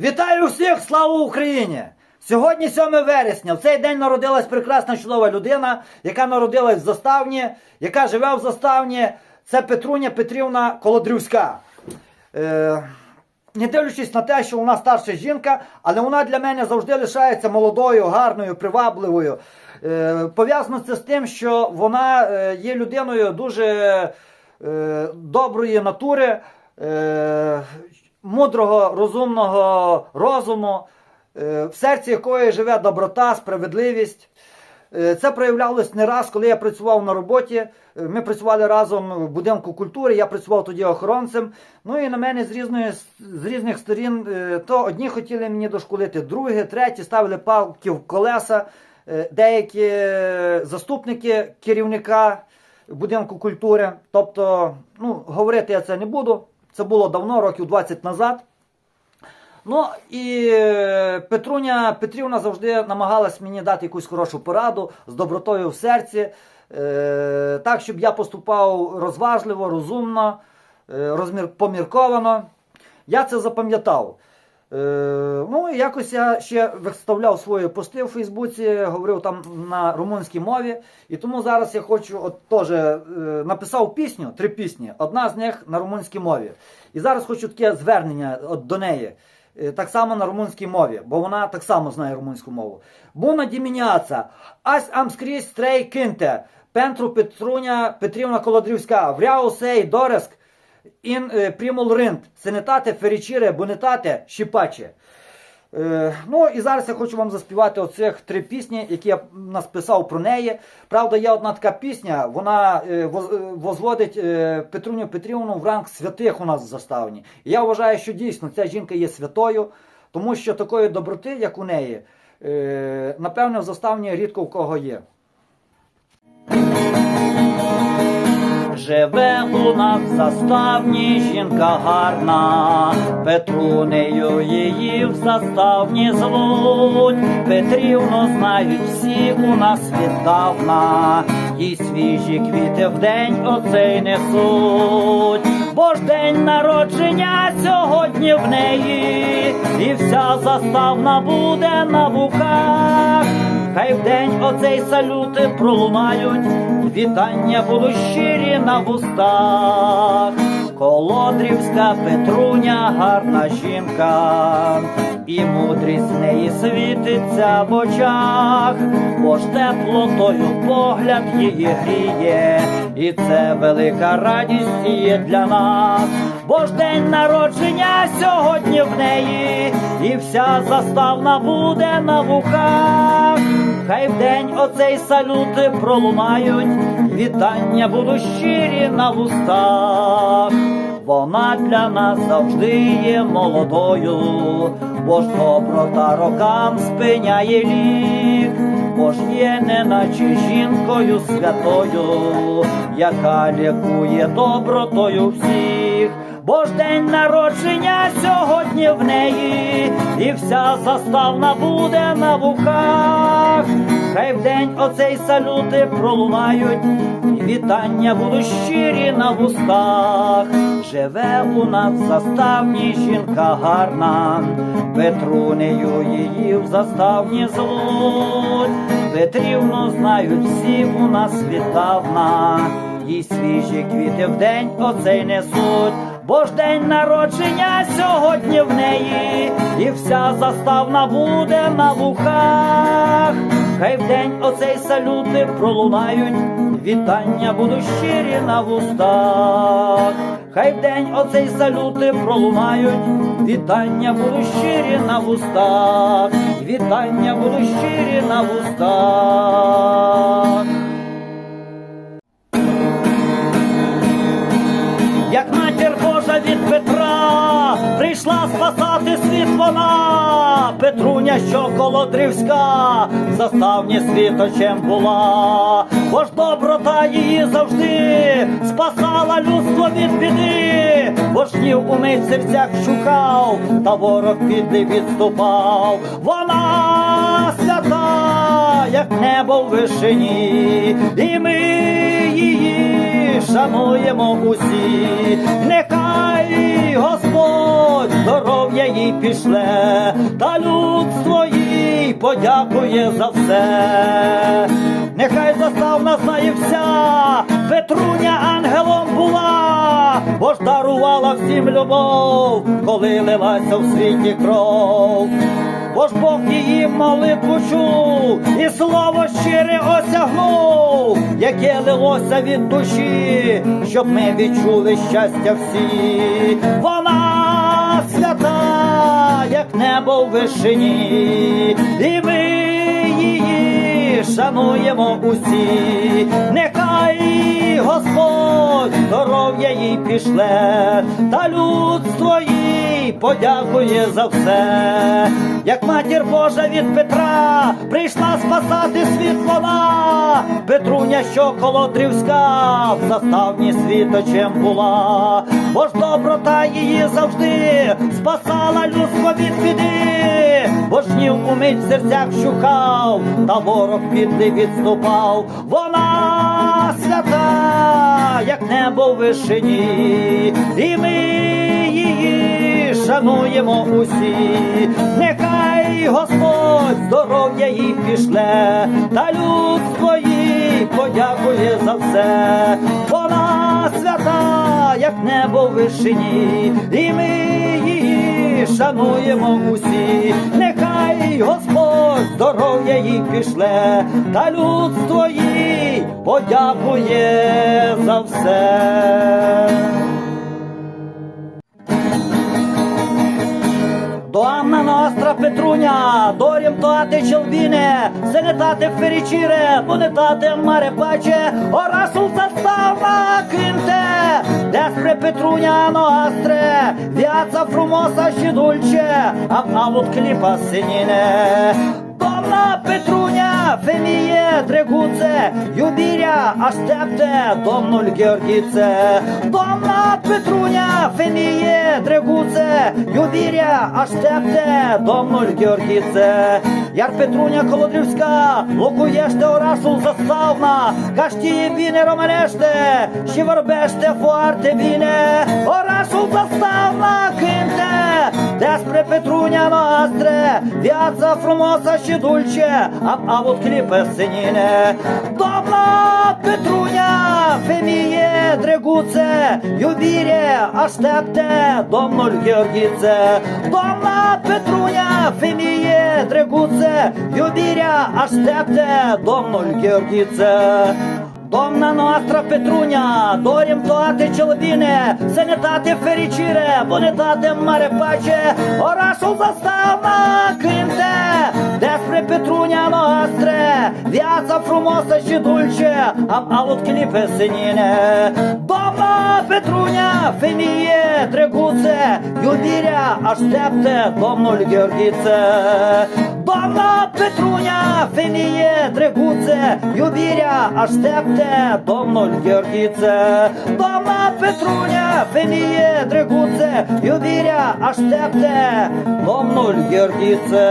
Вітаю всіх! Слава Україні! Сьогодні 7 вересня. В цей день народилась прекрасна чудова людина, яка народилась в заставні, яка живе в заставні. Це Петруня Петрівна Колодрівська. Е, не дивлячись на те, що вона старша жінка, але вона для мене завжди лишається молодою, гарною, привабливою. Е, пов'язано це з тим, що вона е, є людиною дуже е, доброї натури, е, мудрого, розумного розуму, е, в серці якої живе доброта, справедливість. Е, Це проявлялось не раз, коли я працював на роботі. Е, Ми працювали разом в будинку культури, я працював тоді охоронцем. Ну і на мене з, різної, з різних сторін то одні хотіли мені дошколити, другі, треті ставили палки в колеса. Деякі заступники керівника будинку культури. Тобто, ну, говорити я це не буду. Це було давно, років 20 назад. Ну і е, Петруня Петрівна завжди намагалась мені дати якусь хорошу пораду з добротою в серці, е, так, щоб я поступав розважливо, розумно, е, помірковано. Я це запам'ятав. Е, ну якось я ще виставляв свої пости в Фейсбуці, говорив там на румунській мові. І тому зараз я хочу, от теж е, написав пісню, три пісні, одна з них на румунській мові. І зараз хочу таке звернення от до неї. Е, Так само на румунській мові, бо вона так само знає румунську мову. Буна діміняца, ась ам скрізь стрей кинте, пентру Петруня Петрівна Колодрівська, вряу сей дореск, ін е, примул ринд, сенетате, ферічіре, бонетате, щіпаче. Е, ну і зараз я хочу вам заспівати оцих три пісні, які я написав про неї. Правда, є одна така пісня, вона е, воз- возводить Петруню Петрівну в ранг святих у нас в заставні. І я вважаю, що дійсно ця жінка є святою, тому що такої доброти, як у неї, напевне, в заставні рідко в кого є. Живе у нас в заставні жінка гарна, Петрунею її в заставні звуть. Петрівну знають всі у нас віддавна, їй свіжі квіти в день оцей несуть. День народження сьогодні в неї, і вся заставна буде на вухах. Хай в день оцей салюти пролунають, вітання будуть щирі на вустах. Колодрівська Петруня, гарна жінка, і мудрість неї світиться в очах, бо ж теплотою погляд її гріє, і це велика радість є для нас. Бо ж день народження сьогодні в неї, і вся заставна буде на вухах. Хай в день оцей салюти пролунають, вітання будуть щирі на вустах. Вона для нас завжди є молодою, бо ж доброта рокам спиняє лік, бо ж є неначе жінкою святою, яка лікує добротою всіх. Бо ж день народження сьогодні в неї, і вся заставна буде на вухах. Хай в день оцей салюти пролунають, вітання будуть щирі на вустах. Живе у нас в заставні жінка гарна, Петрунею її в заставні звуть. Петрівну знають всі у нас віддавна, їй свіжі квіти в день оцей несуть. Бо ж день народження сьогодні в неї, і вся заставна буде на вухах. Хай в день оцей салюти пролунають, вітання будуть щирі на вустах. Хай день оцей салюти пролунають, вітання будуть щирі на вустах, вітання будуть щирі на вустах. Що колодривська, в заставні світочем була, бо ж доброта її завжди спасала людство від біди, вождів умить в серцях шукав, та ворог підлий відступав. Вона свята, як небо в вишині, і ми її шануємо усі, нехай Господь здоров'я їй пішле, та людство їй подякує за все. Нехай заставна знає вся, Петруня ангелом була, бо ж дарувала всім любов, коли лилася в світі кров. Бо ж Бог її молитву чув і слово щире осягнув, яке лилося від душі, щоб ми відчули щастя всі. Вона свята, як небо в вишині, і ми її шануємо усі. Нехай Господь здоров'я їй пішле, та людство їй подякує за все. Як матір Божа від Петра прийшла спасати світ Петруня, що колотрівська, в заставні світочем була, бо ж доброта її завжди спасала людство від біди, бо ж гнів умить в серцях щухав, та ворог підлий відступав. Вона свята, як небо в вишині, і ми її шануємо усі. Нехай Господь здоров'я їй пішле, та людство їй подякує за все. Вона свята, як небо в вишині, і ми її шануємо усі. Нехай Господь здоров'я їй пішле, та людство їй подякує за все. Доамна noastră Petrunia, dorim toate celbine, bine, ne fericire, bunătate în mare pace, orașul să stavă cânte despre Petrunia noastră, viața frumoasă și dulce, am avut clipa senine. Doamna Petrunia, femeie drăguță, iubirea așteaptă Domnul Gheorghiță. Doamna Petrunia, femeie drăguță, iubirea așteaptă Domnul Gheorghiță. Iar Petrunia Colodrivska locuiește orașul Zastavna, ca știe bine românește și vorbește foarte bine. Orașul Zastavna cântă despre Petrunia noastră, viața frumoasă și dulce, am avut clipă senine. Doamna Petrunia, femeie drăguță, iubire așteaptă Domnul Gheorghiță. Doamna Petrunia, femeie drăguță, iubirea așteaptă Domnul Gheorghiță. Doamna noastră Petrunia, dorim toate cele bine, sănătate, fericire, bunătate, mare pace, orașul Zastavna cânte despre Petrunia noastră, viața frumoasă și dulce, am avut clipe senine. Doamna Petrunia, femeie drăguță, iubirea așteaptă Domnul Gheorghiță. Doamna Petrunia, femeie drăguță, iubirea așteaptă Domnul Gheorghiță. Doamna Petrunia, femeie drăguță, iubirea așteaptă Domnul Gheorghiță.